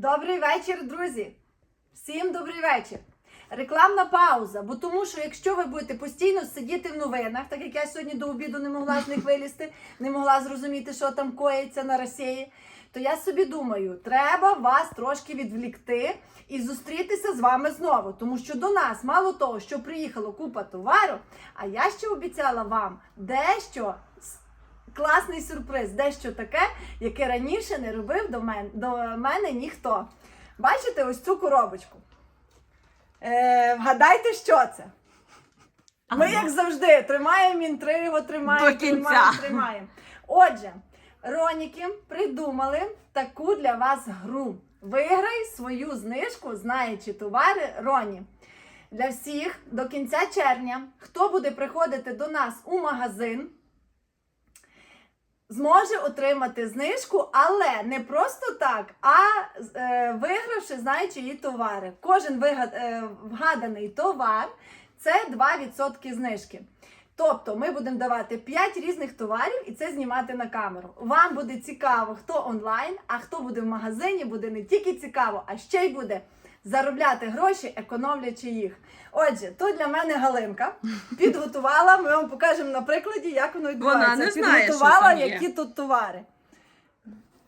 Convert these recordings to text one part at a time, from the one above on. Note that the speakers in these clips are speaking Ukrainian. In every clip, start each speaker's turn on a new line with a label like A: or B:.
A: Добрий вечір, друзі! Всім добрий вечір! Рекламна пауза, бо тому що якщо ви будете постійно сидіти в новинах, так як я сьогодні до обіду не могла з них вилізти, не могла зрозуміти, що там коїться на Росії, то я собі думаю, треба вас трошки відвлікти і зустрітися з вами знову. Тому що до нас мало того, що приїхало купа товару, а я ще обіцяла вам дещо с- класний сюрприз, дещо таке, яке раніше не робив до мене, до мене ніхто. Бачите ось цю коробочку? Е, вгадайте, що це? Ми,
B: Ага.
A: як завжди, тримаємо інтригу, тримаємо, тримаємо, тримаємо. Отже, Роніки придумали таку для вас гру. Виграй свою знижку, знаючи товари Роні. Для всіх до кінця червня, хто буде приходити до нас у магазин, зможе отримати знижку, але не просто так, а е, вигравши, знаючи її товари. Кожен вигад, е, вгаданий товар це 2% знижки. Тобто ми будемо давати 5 різних товарів і це знімати на камеру. Вам буде цікаво, хто онлайн, а хто буде в магазині, буде не тільки цікаво, а ще й буде заробляти гроші, економлячи їх. Отже, тут для мене Галинка підготувала. Ми вам покажемо на прикладі, як воно відбувається.
B: Вона не знає, що
A: підготувала,
B: там є.
A: які тут товари.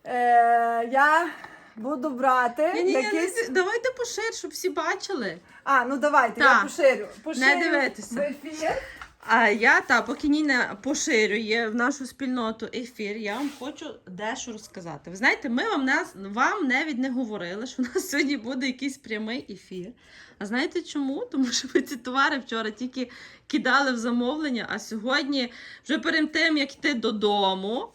A: Е, я буду брати
B: Ні, ні,
A: якісь.
B: давайте пошир, щоб всі бачили.
A: А, ну давайте, я поширю. поширю.
B: не дивитися.
A: в ефір.
B: А я та поки Ніна поширює в нашу спільноту ефір, я вам хочу дещо розказати. Ви знаєте, ми вам нас вам навіть не говорили, що у нас сьогодні буде якийсь прямий ефір. А знаєте чому? Тому що ми ці товари вчора тільки кидали в замовлення, а сьогодні, вже перед тим як йти додому.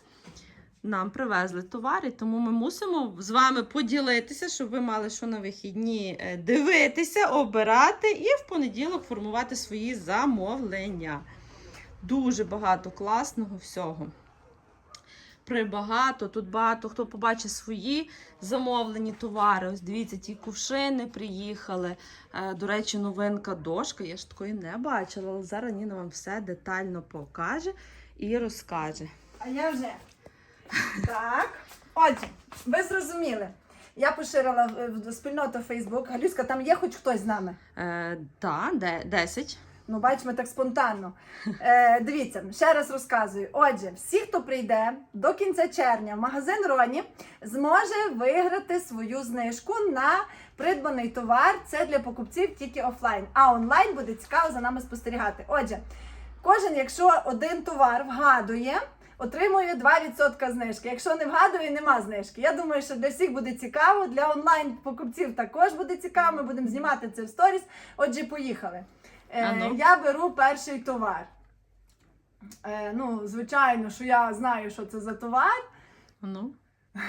B: Нам привезли товари, тому ми мусимо з вами поділитися, щоб ви мали що на вихідні е, дивитися, обирати і в понеділок формувати свої замовлення. Дуже багато класного всього. Прибагато, тут багато хто побачить свої замовлені товари. Ось дивіться, ті кувшини приїхали. Е, До речі, новинка дошка. Я ж такої не бачила, але зараз Ніна вам все детально покаже і розкаже.
A: А я вже. Так. Отже, ви зрозуміли. Я поширила в- в спільноту Facebook. Галюська, там є хоч хтось з нами.
B: Е, та, де, 10.
A: Ну, бачимо так спонтанно. Е, дивіться, ще раз розказую. Отже, всі, хто прийде до кінця червня в магазин Роні, зможе виграти свою знижку на придбаний товар. Це для покупців тільки офлайн. А онлайн буде цікаво за нами спостерігати. Отже, кожен, якщо один товар вгадує. Отримує 2% знижки. Якщо не вгадує, нема знижки. Я думаю, що для всіх буде цікаво. Для онлайн покупців також буде цікаво. Ми будемо знімати це в сторіс. Отже, поїхали. Е,
B: ну.
A: Я беру перший товар. Е, ну, звичайно, що я знаю, що це за товар.
B: Ну.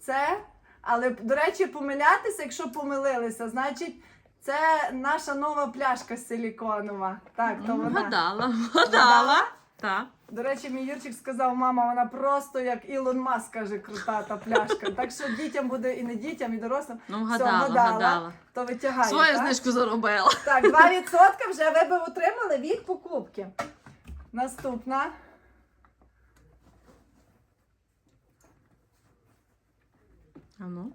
A: Це, але, до речі, помилятися, якщо помилилися, значить, це наша нова пляшка силіконова. Так, то
B: Ну,
A: вона.
B: Вгадала,
A: Вгадала?
B: Вгадала. Так.
A: До речі, мій Юрчик сказав, мама, вона просто як Ілон Маск каже, крута та пляшка. Так що дітям буде і не дітям, і дорослим.
B: Ну,
A: Все,
B: вгадала,
A: вгадала.
B: вгадала.
A: То витягає.
B: Свою
A: так?
B: знижку заробила.
A: Так, 2% вже ви би отримали від покупки. Наступна.
B: А ну.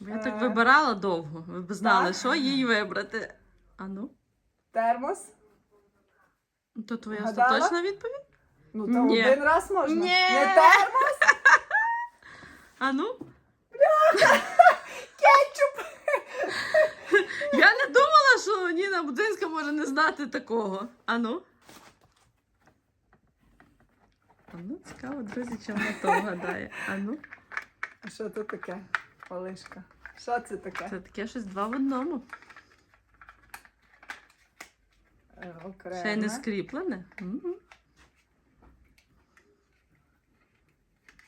B: Я
A: Е.
B: так вибирала довго. Ви б знали,
A: Так.
B: що їй вибрати. А ну.
A: Термос.
B: То твоя
A: Вгадала?
B: остаточна відповідь?
A: Ну, то
B: Ні.
A: один раз можна.
B: Ні.
A: Не термос,
B: А ну.
A: кетчуп.
B: Я не думала, що Ніна Будинська може не знати такого. А ну. А ну, цікаво, друзі, чим вона то вгадає. А ну.
A: А що це таке? Олишка. Що це таке?
B: Це таке щось два в одному.
A: Окремо.
B: Ще й не скріплене. Мгм.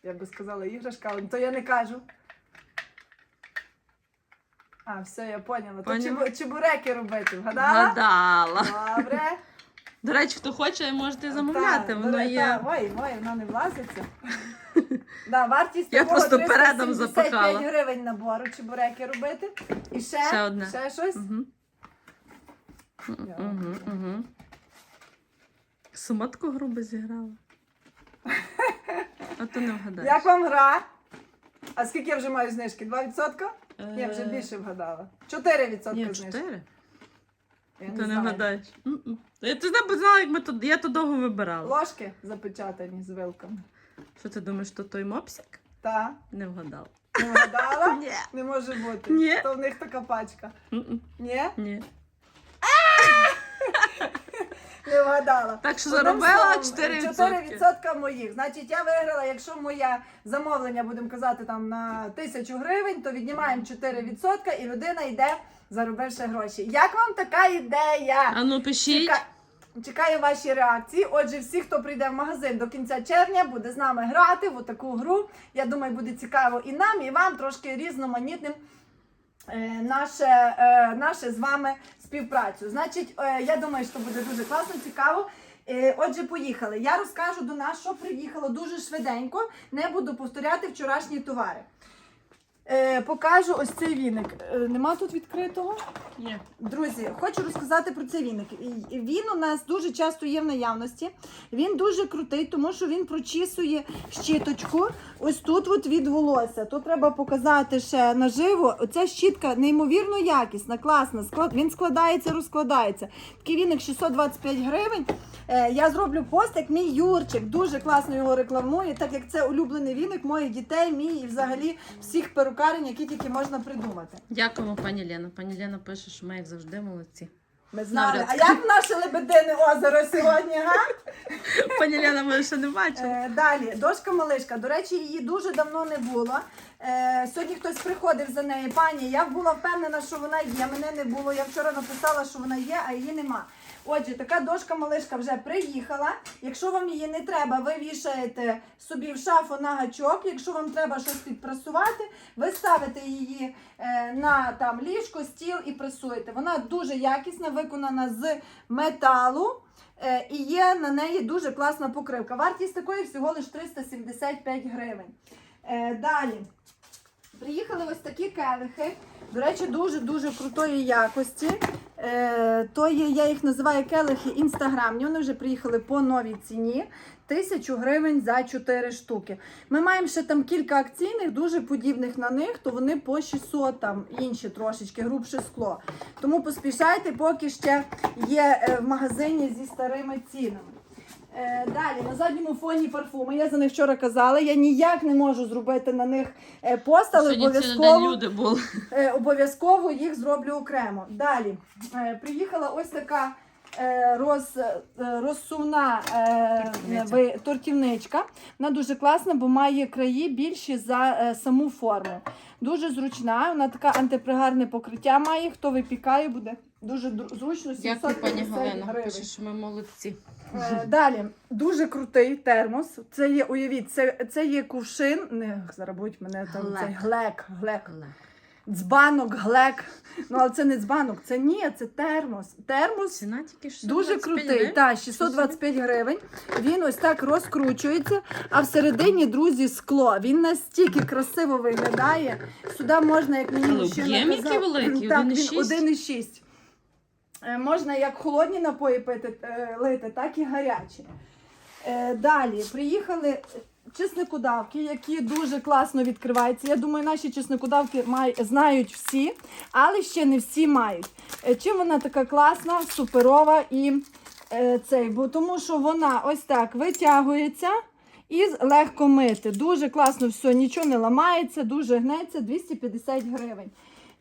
A: Я би сказала іграшка, але то я не кажу. А, все, я поняла. То
B: Поняла?
A: чебу- чебуреки робити, вгадала?
B: Вгадала.
A: Добре.
B: До речі, хто хоче, можете замовляти.
A: Так,
B: Воно
A: добре,
B: є.
A: Ой, ой, вона не влазиться. Да, вартість
B: Я
A: такого
B: просто
A: 375
B: передом запахала.
A: гривень набору чебуреки робити. І ще,
B: Ще одне.
A: ще щось.
B: Угу. Угу, угу. Сама грубо зіграла. А то не вгадаєш.
A: Як вам гра? А скільки я вже маю знижки? 2%? Ні, вже більше вгадала. 4%
B: Ні,
A: знижки.
B: чотири.
A: Я
B: Ти
A: не знаю.
B: гадаєш. М-м. Я ти не знала, як ми тут. Я то довго вибирала.
A: Ложки запечатані з вилками.
B: Що ти думаєш, що той мопсик?
A: Та,
B: Не вгадала.
A: не вгадала?
B: Ні.
A: Не може бути.
B: Ні.
A: То в них така пачка.
B: М-м.
A: Ні?
B: Ні.
A: Не вгадала.
B: Так що
A: Одним
B: заробила
A: словом,
B: 4%.
A: 4% моїх. Значить, я виграла, якщо моє замовлення, будемо казати, там на тисячу гривень, то віднімаємо 4% і людина йде, заробивши гроші. Як вам така ідея?
B: А ну пишіть.
A: Чека- Чекаю ваші реакції. Отже, всі, хто прийде в магазин до кінця червня, буде з нами грати в таку гру. Я думаю, буде цікаво і нам, і вам трошки різноманітним. Е, Наше, е, наше з вами співпрацю. Значить, е, я думаю, що буде дуже класно, цікаво. Отже, поїхали. Я розкажу до нас, що приїхало дуже швиденько. Не буду повторяти вчорашні товари. Е, Покажу ось цей віник. Е, Нема тут відкритого?
B: Ні.
A: Друзі, хочу розказати про цей віник. І- Він у нас дуже часто є в наявності. Він дуже крутий, тому що він прочісує щіточку ось тут от від волосся. Тут треба показати ще наживо. Оця щітка неймовірно якісна, класна. Склад... Він складається, розкладається. Такий віник 625 гривень. Е, Я зроблю пост, як мій Юрчик. Дуже класно його рекламує, так як це улюблений віник моїх дітей, мій і взагалі всіх перукарень, які тільки можна придумати.
B: Дякуємо, пані Лена. Пані Лена пише, що ми як завжди молодці.
A: Ми знали.
B: Навряд.
A: А як наше Лебедине озеро сьогодні, га?
B: Пані Лена, ми ще не бачили.
A: Е, далі, дошка малишка. До речі, її дуже давно не було. Е, сьогодні хтось приходив за нею. Пані, я була впевнена, що вона є. Мене не було. Я вчора написала, що вона є, а її нема. Отже, така дошка малишка вже приїхала. Якщо вам її не треба, ви вішаєте собі в шафу на гачок. Якщо вам треба щось підпрасувати, ви ставите її е, на там ліжко, стіл і прасуєте. Вона дуже якісна, виконана з металу. Е, І є на неї дуже класна покривка. Вартість такої всього лише 375 гривень. Е, Далі. Приїхали ось такі келихи. До речі, дуже-дуже крутої якості. Е, то є, я їх називаю келихи інстаграмні. Вони вже приїхали по новій ціні. Тисячу гривень за 4 штуки. Ми маємо ще там кілька акційних, дуже подібних на них, то вони по 600, там інші трошечки, грубше скло. Тому поспішайте, поки ще є е, в магазині зі старими цінами. Е, Далі на задньому фоні парфуми. Я за них вчора казала. Я ніяк не можу зробити на них е, пост, але обов'язково
B: люди були.
A: е, обов'язково їх зроблю окремо. Далі приїхала ось така роз, е, розсувна е, тортівничка. Вона дуже класна, бо має краї більші за е, саму форму. Дуже зручна, вона така антипригарне покриття має. Хто випікає, буде дуже зручно.
B: Дякую, пані Галина.
A: гривень.
B: Пише, що ми молодці.
A: Е, Далі дуже крутий термос. Це є, уявіть, це, це є кувшин. Не зараз будуть мене там
B: Глек.
A: цей глек, глек.
B: Але.
A: Дзбанок, глек. Ну, але це не дзбанок, це ні, це термос. Термос
B: Ціна тільки що
A: дуже крутий. Так, 625 гривень. Він ось так розкручується, а всередині, друзі, скло. Він настільки красиво виглядає. Сюди можна, як мені
B: Але
A: мужчина
B: об'єм
A: казав,
B: який великий,
A: так,
B: 1,6.
A: 1,6. Е, Можна як холодні напої пити, е, лити, так і гарячі. Е, Далі приїхали чесникодавки, які дуже класно відкриваються. Я думаю, наші чесникодавки знають всі, але ще не всі мають. Е, Чим вона така класна, суперова і е, цей, бо тому що вона ось так витягується і легко мити. Дуже класно все, нічого не ламається, дуже гнеться, 250 гривень.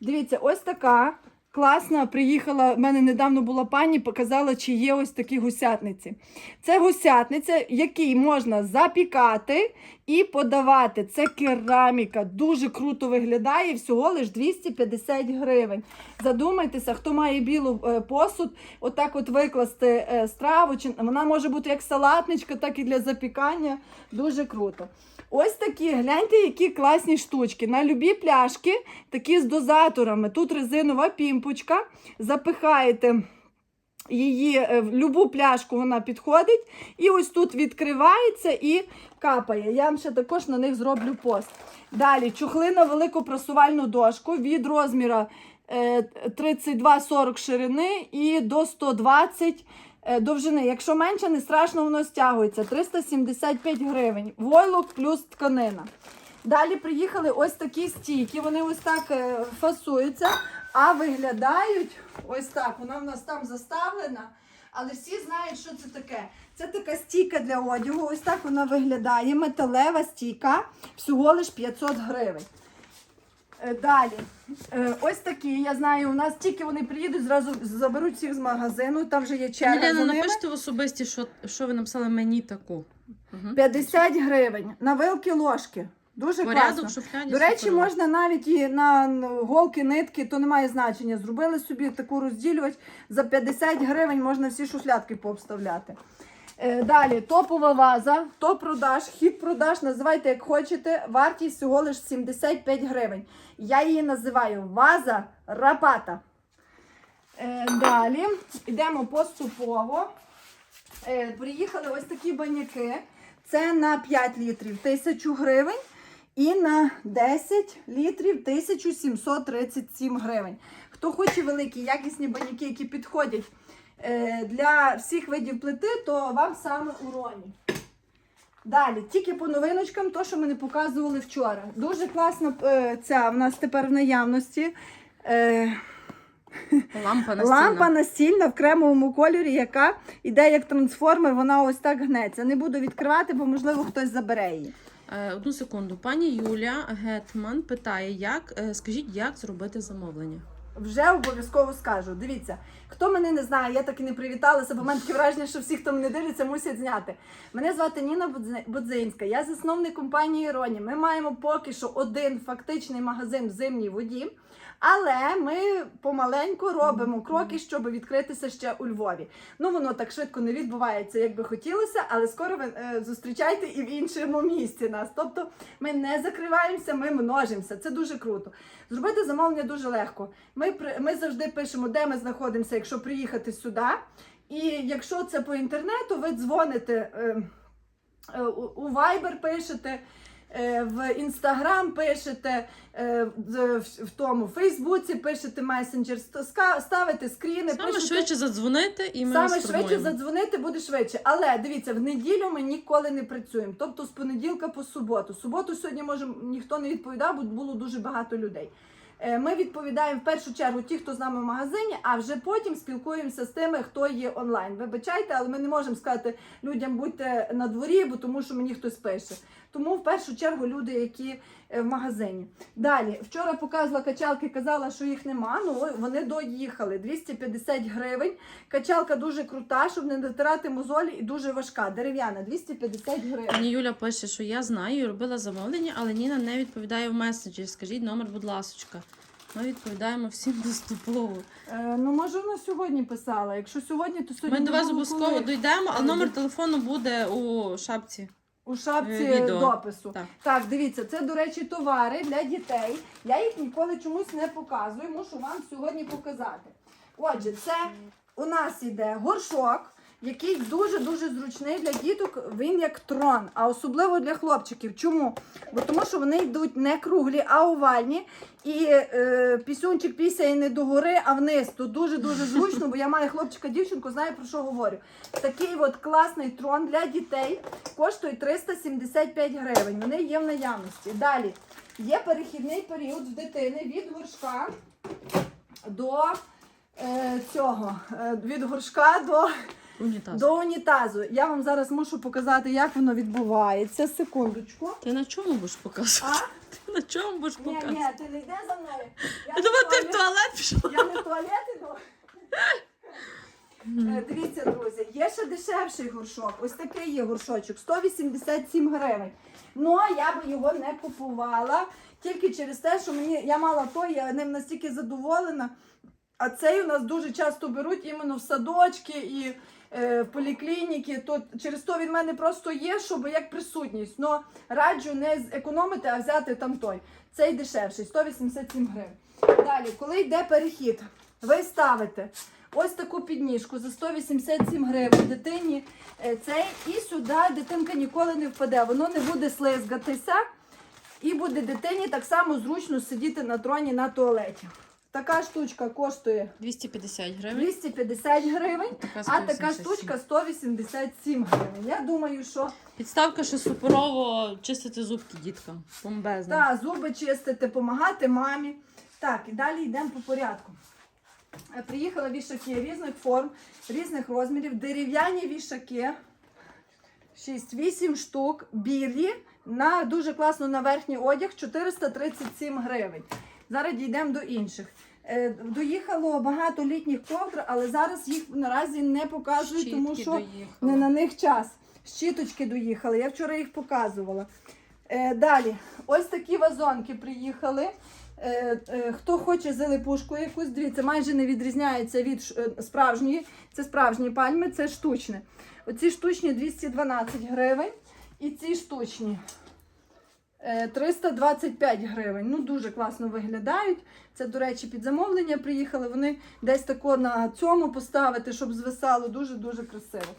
A: Дивіться, ось така класна. Приїхала, в мене недавно була пані, показала, чи є ось такі гусятниці. Це гусятниця, який можна запікати і подавати. Це кераміка, дуже круто виглядає, всього лиш 250 гривень. Задумайтеся, хто має білу е, посуд, отак от викласти е, страву. Вона може бути як салатничка, так і для запікання. Дуже круто. Ось такі, гляньте, які класні штучки. На любі пляшки, такі з дозаторами. Тут резинова пімпочка. Запихаєте її е, в любу пляшку, вона підходить. І ось тут відкривається і капає. Я вам ще також на них зроблю пост. Далі чухли на велику просувальну дошку від розміра е, 32-40 ширини і до 120 е, довжини. Якщо менше, не страшно, воно стягується. 375 гривень. Войлок плюс тканина. Далі приїхали ось такі стійки. Вони ось так е, фасуються, а виглядають ось так. Вона в нас там заставлена. Але всі знають, що це таке. Це така стійка для одягу. Ось так вона виглядає. Металева стійка, всього лиш 500 гривень. Е, Далі, Е, ось такі, я знаю, у нас тільки вони приїдуть, зразу заберуть всіх з магазину, там вже є черга.
B: Мілена,
A: за ними.
B: напишіть в особисті, що, що ви написали мені таку. Угу.
A: 50 гривень на вилки ложки. Дуже
B: Порядок,
A: класно. До речі,
B: суперово.
A: можна навіть і на голки, нитки, то немає значення. Зробили собі таку розділювач. За 50 гривень можна всі шуфлятки пообставляти. Е, Далі топова ваза, топ-продаж, хід-продаж, називайте як хочете. Вартість всього лише 75 гривень. Я її називаю ваза рапата. Е, Далі йдемо поступово. Е, Приїхали ось такі баняки. Це на 5 літрів 1000 гривень і на 10 літрів 1737 гривень. Хто хоче великі якісні баняки, які підходять е, для всіх видів плити, то вам саме у роні. Далі, тільки по новиночкам, то, що ми не показували вчора. Дуже класна е, ця в нас тепер в наявності. Е,
B: Лампа настільна.
A: Лампа настільна в кремовому кольорі, яка йде як трансформер, вона ось так гнеться. Не буду відкривати, бо можливо хтось забере її.
B: Е, Одну секунду. Пані Юля Гетман питає, як, е, скажіть, як зробити замовлення?
A: Вже обов'язково скажу. Дивіться, хто мене не знає, я так і не привіталася, бо в мене таке враження, що всі, хто мене дивиться, мусять зняти. Мене звати Ніна Будзинська, я засновник компанії Роні. Ми маємо поки що один фактичний магазин в зимній воді. Але ми помаленьку робимо кроки, щоб відкритися ще у Львові. Ну воно так швидко не відбувається, як би хотілося, але скоро ви е, зустрічайте і в іншому місці нас. Тобто ми не закриваємося, ми множимося. Це дуже круто. Зробити замовлення дуже легко. Ми, ми завжди пишемо, де ми знаходимося, якщо приїхати сюди. І якщо це по інтернету, ви дзвоните е, е, у Viber пишете. е, В інстаграм пишете, в тому Фейсбуці пишете месенджер, ст- ставите скріни,
B: Саме
A: пишете.
B: швидше задзвонити і ми
A: Саме швидше задзвонити буде швидше. Але дивіться, в неділю ми ніколи не працюємо. Тобто з понеділка по суботу. Суботу сьогодні може ніхто не відповідав, бо було дуже багато людей. Е, Ми відповідаємо в першу чергу ті, хто з нами в магазині, а вже потім спілкуємося з тими, хто є онлайн. Вибачайте, але ми не можемо сказати людям будьте на дворі, бо тому що мені хтось пише. Тому в першу чергу люди, які в магазині. Далі, вчора показувала качалки, казала, що їх нема. Ну вони доїхали 250 гривень. Качалка дуже крута, щоб не натирати мозолі, і дуже важка. Дерев'яна 250 гривень.
B: Пані Юля пише, що я знаю і робила замовлення, але Ніна не відповідає в меседжі. Скажіть номер, будь ласочка. Ми відповідаємо всім доступово.
A: Е, ну може вона сьогодні писала. Якщо сьогодні, то сьогодні
B: Ми до вас обов'язково дійдемо, а
A: Е,
B: номер телефону буде у шапці.
A: У шапці
B: Е, відео.
A: допису.
B: Так.
A: Так, дивіться, це, до речі, товари для дітей. Я їх ніколи чомусь не показую, мушу вам сьогодні показати. Отже, це у нас іде горшок, який дуже-дуже зручний для діток. Він як трон, а особливо для хлопчиків. Чому? Бо тому що вони йдуть не круглі, а овальні. І е, пісюнчик пісяє не догори, а вниз. То дуже-дуже зручно, бо я маю хлопчика-дівчинку, знаю про що говорю. Такий от класний трон для дітей коштує 375 гривень. Вони є в наявності. Далі є перехідний період в дитини від горшка до е, цього. е, від горшка до,
B: Унітаз.
A: до унітазу. Я вам зараз мушу показати, як воно відбувається. Секундочку.
B: Ти на чому будеш показувати?
A: А?
B: Ти на чому будеш
A: Ні,
B: показувати?
A: ні, ти не йде за мною. Я не
B: ти в
A: туалет-
B: пішла.
A: Я не в туалет іду. Е, Дивіться, друзі, є ще дешевший горшок. Ось такий є горшочок, 187 гривень. Ну, а я би його не купувала тільки через те, що мені я мала той, я ним настільки задоволена. А цей у нас дуже часто беруть іменно в садочки і в поліклініки. То через то він в мене просто є, щоб як присутність. Но раджу не економити, а взяти там той. Цей дешевший, 187 гривень. Далі, коли йде перехід, ви ставите ось таку підніжку за 187 гривень дитині. е, Цей і сюди дитинка ніколи не впаде. Воно не буде слизгатися. І буде дитині так само зручно сидіти на троні на туалеті. Така штучка коштує
B: 250 гривень.
A: 250 гривень,
B: Така
A: а така штучка 187 гривень. Я думаю, що
B: Підставка, що суперово чистити зубки діткам. Бомбезна.
A: та, зуби чистити, допомагати мамі. Так, і далі йдемо по порядку. Е, Приїхали вішаки різних форм, різних розмірів, дерев'яні вішаки. 6-8 штук, білі, на дуже класно на верхній одяг 437 гривень. Зараз дійдемо до інших. Е, Доїхало багато літніх ковдр, але зараз їх наразі не показую, тому що
B: доїхали.
A: не на них час. Щіточки доїхали. Я вчора їх показувала. Е, далі, ось такі вазонки приїхали. Е, хто хоче залипушку якусь, дивіться, майже не відрізняється від справжньої. Це справжні пальми, це штучне. Оці штучні 212 гривень. І ці штучні 325 гривень. Ну, дуже класно виглядають. Це, до речі, під замовлення приїхали. Вони десь тако на цьому поставити, щоб звисало. Дуже-дуже красиво.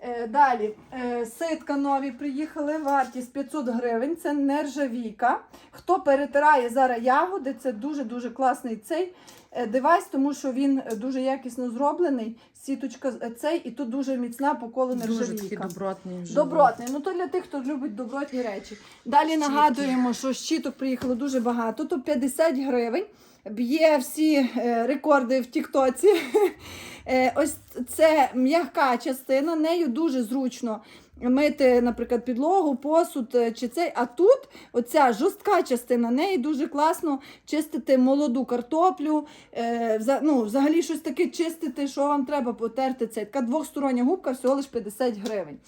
A: Е, Далі, е, ситка нові приїхали, вартість 500 гривень, це нержавійка. Хто перетирає зараз ягоди, це дуже-дуже класний цей е, девайс, тому що він е, дуже якісно зроблений. Сіточка е, цей, і тут дуже міцна по колу
B: Дуже такий добротний вже.
A: Добротний. Ну то для тих, хто любить добротні речі. Далі нагадуємо, що щіток приїхало дуже багато. То 50 гривень. Б'є всі е, рекорди в Тіктоці. Е, ось це м'яка частина, нею дуже зручно мити, наприклад, підлогу, посуд е, чи цей. А тут оця жорстка частина, нею дуже класно чистити молоду картоплю. Е, ну, взагалі щось таке чистити, що вам треба потерти. Це така двохстороння губка, всього лише 50 гривень.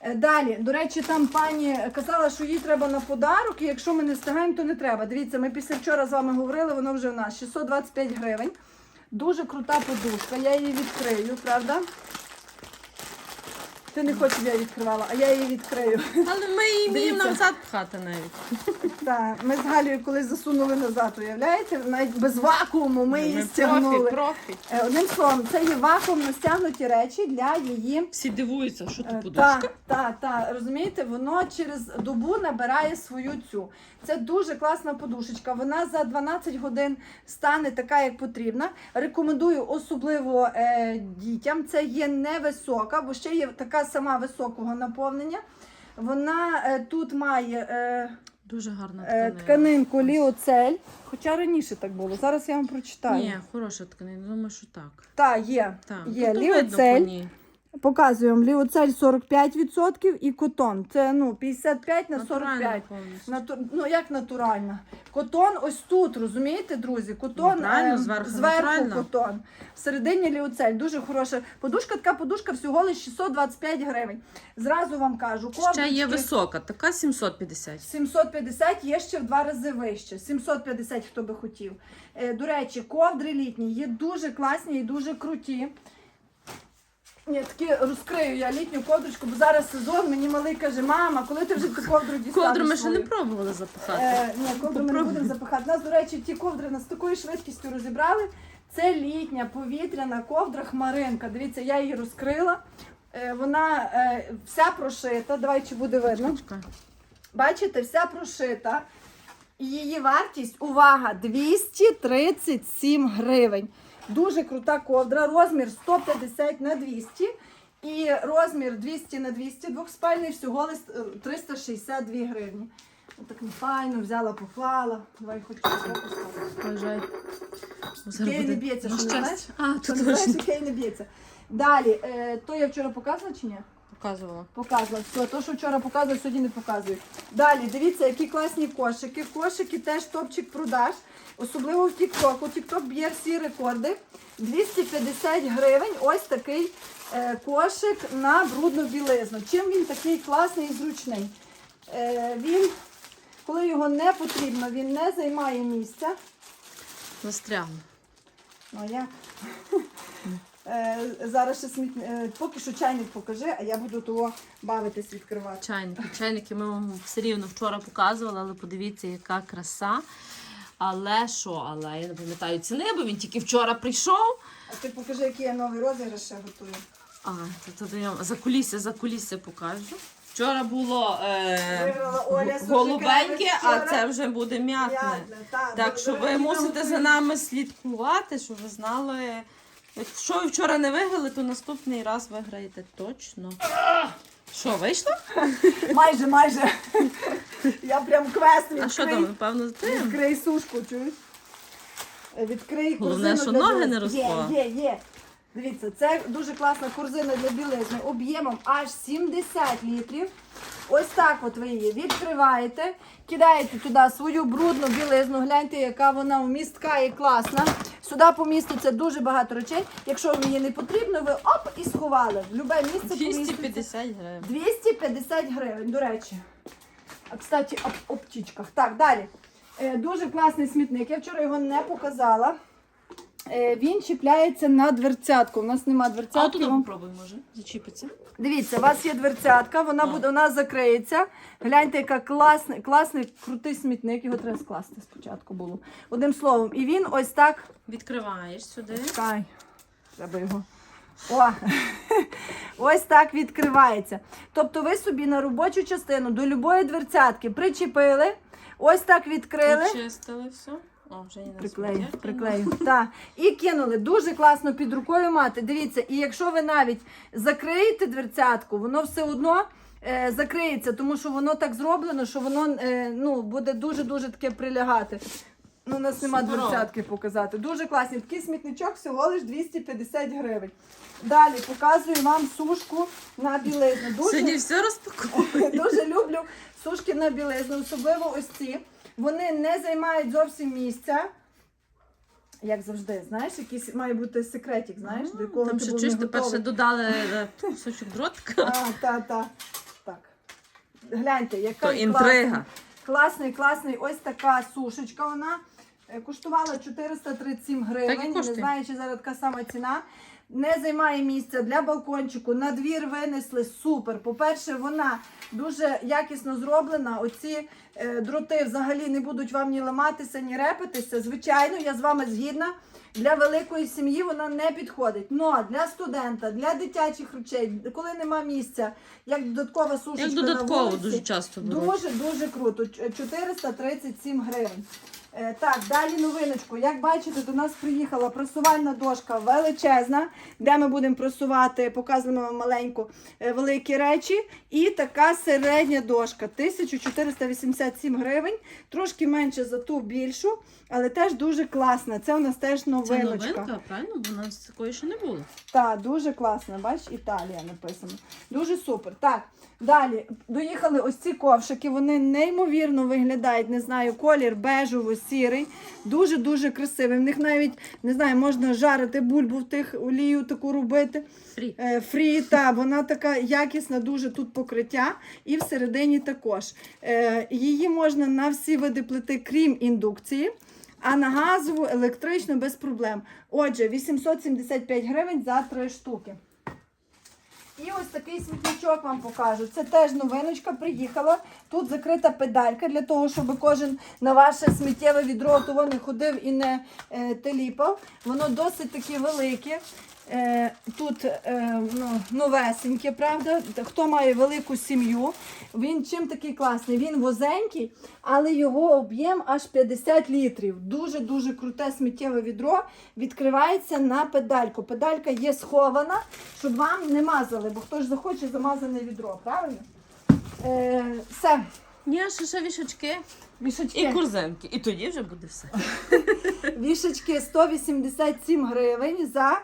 A: Е, Далі, до речі, там пані казала, що їй треба на подарок, і якщо ми не встигаємо, то не треба. Дивіться, ми після вчора з вами говорили, воно вже в нас 625 гривень. Дуже крута подушка, я її відкрию, правда? Ти не хочеш, щоб я відкривала, а я її відкрию.
B: Але ми її вміємо
A: Дивіться.
B: назад пхати навіть.
A: Так, ми з Галею колись засунули назад, уявляєте? Навіть без вакууму ми її стягнули.
B: профі.
A: Е, Одним словом, це є вакуумно стягнуті речі для її
B: Всі дивуються, що
A: Е,
B: подушка.
A: Так, так, так, розумієте, воно через добу набирає свою цю. Це дуже класна подушечка. Вона за 12 годин стане така, як потрібна. Рекомендую особливо е, дітям. Це є невисока, бо ще є така сама високого наповнення. Вона е, тут має е,
B: Дуже гарна
A: е,
B: тканина.
A: тканинку ліоцель. Хоча раніше так було. Зараз я вам прочитаю.
B: Ні, хороша тканина, думаю, що так.
A: Так, є.
B: Так,
A: Є
B: видно
A: ліоцель. Показуємо ліоцель 45% і котон. Це ну 55 на
B: Натурально
A: 45.
B: повністю.
A: Натур... Ну як натуральна? Котон ось тут, розумієте, друзі? Котон
B: Ну,
A: ем,
B: зверху
A: зверху котон. Всередині ліоцель. Дуже хороша подушка. Така подушка всього лише 625 гривень. Зразу вам кажу,
B: Ще є висока, така 750.
A: 750 є ще в два рази вище. 750, хто би хотів. Е, до речі, ковдри літні є дуже класні і дуже круті. Ні, таки розкрию я літню ковдрочку, бо зараз сезон, мені малий каже, мама, коли ти вже ту ковдру дістанеш?
B: Ковдру ми ще не
A: свою?»
B: пробували запихати.
A: Е, ні, ковдру ми не будемо запихати. Нас, до речі, ті ковдри нас з такою швидкістю розібрали. Це літня повітряна ковдра хмаринка. Дивіться, я її розкрила. Е, вона е, вся прошита. Давай чи буде видно.
B: Чекай.
A: Бачите, вся прошита. І її вартість, увага, 237 гривень. Дуже крута ковдра, розмір 150 на 200 і розмір 200 на 200 двохспальний, всього лист е, 362 гривні. Так файно взяла, поклала. Давай хоч щось Кей не б'ється, що не знаєш?
B: А, точно
A: Кей не б'ється. Далі, е, то я вчора показувала чи ні?
B: Показувала.
A: Показувала. Все, то, що вчора показувала, сьогодні не показую. Далі, дивіться, які класні кошики. Кошики теж топчик продаж. Особливо в TikTok. У TikTok б'є всі рекорди. 250 гривень. Ось такий е, кошик на брудну білизну. Чим він такий класний і зручний? Е, він, коли його не потрібно, він не займає місця.
B: Застрягла.
A: Ну як? Е, зараз ще сміт... е, поки що чайник покажи, а я буду того бавитись відкривати.
B: Чайники. Чайники ми вам все рівно вчора показували, але подивіться, яка краса. Але що, але я не пам'ятаю ціни, бо він тільки вчора прийшов.
A: А ти покажи, який я новий розіграш ще готую.
B: А, то тоді я за кулісся, за кулісся покажу. Вчора було е,
A: Оля
B: голубеньке, а це вже буде м'ятне. Так що ви мусите за нами слідкувати, щоб ви знали. Якщо ви вчора не виграли, то наступний раз виграєте точно. Що, вийшло?
A: Майже, майже. Я прям квест відкрий.
B: А що там, напевно, з тим?
A: Відкрий сушку, чуєш? Відкрий
B: Головне,
A: корзину
B: що
A: для
B: ноги
A: білизни.
B: не розклала.
A: Є, є, є. Дивіться, це дуже класна корзина для білизни об'ємом аж 70 літрів. Ось так от ви її відкриваєте, кидаєте туди свою брудну білизну, гляньте, яка вона вмістка і класна. Сюди поміститься дуже багато речей. Якщо вам її не потрібно, ви оп і сховали. В любе місце
B: 250 гривень.
A: 250 гривень, до речі. А, кстати, об оптічках. Так, далі. Е, дуже класний смітник. Я вчора його не показала. Е, він чіпляється на дверцятку. У нас нема
B: А
A: дверцятки.
B: туди попробуй, може, зачіпиться.
A: Дивіться, у вас є дверцятка, вона буде, вона закриється. Гляньте, яка класний, класний, крутий смітник. Його треба скласти спочатку було. Одним словом, і він ось так
B: Відкриваєш сюди.
A: Чекай. Треба його. О! Ось так відкривається. Тобто ви собі на робочу частину до любої дверцятки причепили, ось так відкрили.
B: Почистили все. О, вже не
A: Приклею, приклею. Так. І кинули. Дуже класно під рукою мати. Дивіться, і якщо ви навіть закриєте дверцятку, воно все одно е, закриється, тому що воно так зроблено, що воно е, ну, буде дуже-дуже таке прилягати. Ну, у нас нема дверцятки показати. Дуже класний. Такий смітничок всього лиш 250 гривень. Далі показую вам сушку на білизну. Дуже...
B: Сьогодні все розпаковує.
A: Дуже люблю сушки на білизну, особливо ось ці. Вони не займають зовсім місця. Як завжди, знаєш, якийсь має бути секретик, знаєш, до якого
B: Там
A: ти
B: ще
A: був
B: чуєш,
A: не
B: тепер ще
A: готовий.
B: додали е, кусочок дротика.
A: А, та, та. Так. Гляньте, яка
B: То інтрига.
A: Класний, класний. Ось така сушечка. Вона е, коштувала 437 гривень.
B: І
A: Не знаю, чи зараз така сама ціна. Не займає місця для балкончику. На двір винесли супер. По-перше, вона дуже якісно зроблена. Оці е, дроти взагалі не будуть вам ні ламатися, ні репатися. Звичайно, я з вами згідна. Для великої сім'ї вона не підходить. Но для студента, для дитячих речей, коли нема місця, як додаткова сушечка
B: Як
A: на
B: додатково
A: вулиці,
B: дуже часто беруть.
A: Дуже дуже круто. Ч- 437 гривень. Е, Так, далі новиночку. Як бачите, до нас приїхала просувальна дошка величезна, де ми будемо просувати, показуємо вам маленьку е, великі речі. І така середня дошка 1487 гривень, трошки менше за ту більшу, але теж дуже класна. Це у нас теж
B: Це новинка, правильно? Бо у нас такої ще не було.
A: Так, дуже класно. Бач, Італія написано. Дуже супер. Так, далі доїхали ось ці ковшики. Вони неймовірно виглядають. Не знаю, колір бежево-сірий. Дуже-дуже красивий. В них навіть не знаю, можна жарити бульбу в тих олію таку робити.
B: Фрі.
A: Е, Фрі, та вона така якісна, дуже тут покриття, і всередині також. Е, Її можна на всі види плити, крім індукції. А на газову, електричну без проблем. Отже, 875 гривень за три штуки. І ось такий світлячок вам покажу. Це теж новиночка, приїхала. Тут закрита педалька для того, щоб кожен на ваше сміттєве відро не ходив і не е, теліпав. Воно досить таке велике. Е, тут е, ну, новесеньке, правда? Хто має велику сім'ю, він чим такий класний? Він возенький, але його об'єм аж 50 літрів. Дуже-дуже круте сміттєве відро відкривається на педальку. Педалька є схована, щоб вам не мазали, бо хто ж захоче замазане відро, правильно? Е, все,
B: Ні, ще ще вішачки
A: вішачки.
B: і корзинки. І тоді вже буде все.
A: Вішечки 187 гривень за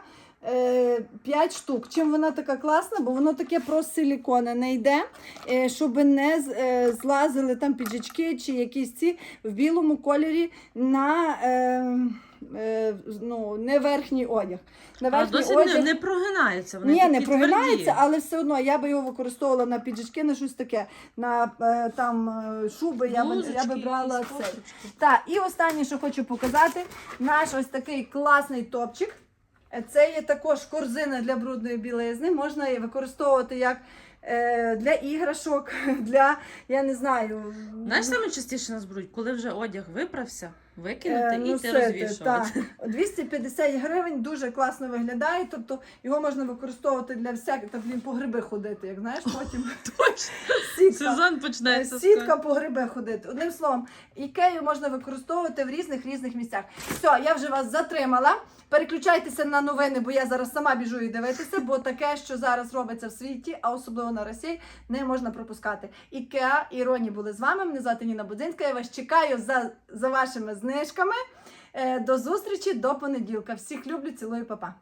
A: 5 штук. Чим вона така класна? Бо воно таке просто силіконе не йде, е, щоб не е, злазили там піджачки чи якісь ці в білому кольорі на е, е, ну, не верхній одяг. На
B: А
A: верхній
B: досить не, не прогинається. Вони
A: ні, не прогинається,
B: тверді.
A: але все одно я би його використовувала на піджачки, на щось таке, на е, там е, шуби, я би, я би брала
B: кофточки.
A: Так, і останнє, що хочу показати, наш ось такий класний топчик. Це є також корзина для брудної білизни. Можна її використовувати як е, для іграшок, для, я не знаю,
B: Знаєш, саме частіше нас беруть, коли вже одяг виправся, Викинути
A: Е,
B: і ти розвішувати.
A: так. 250 гривень дуже класно виглядає, тобто його можна використовувати для всяких, так він по гриби ходити, як знаєш, потім сітка.
B: Сезон почнеться.
A: Сітка по гриби ходити. Одним словом, ікею можна використовувати в різних різних місцях. Все, я вже вас затримала. Переключайтеся на новини, бо я зараз сама біжу і дивитися, бо таке, що зараз робиться в світі, а особливо на Росії, не можна пропускати. Ікеа і Роні були з вами. Мене звати Ніна Будзинська. Я вас чекаю за, за вашими знижками. Е, До зустрічі до понеділка. Всіх люблю, цілую, па-па.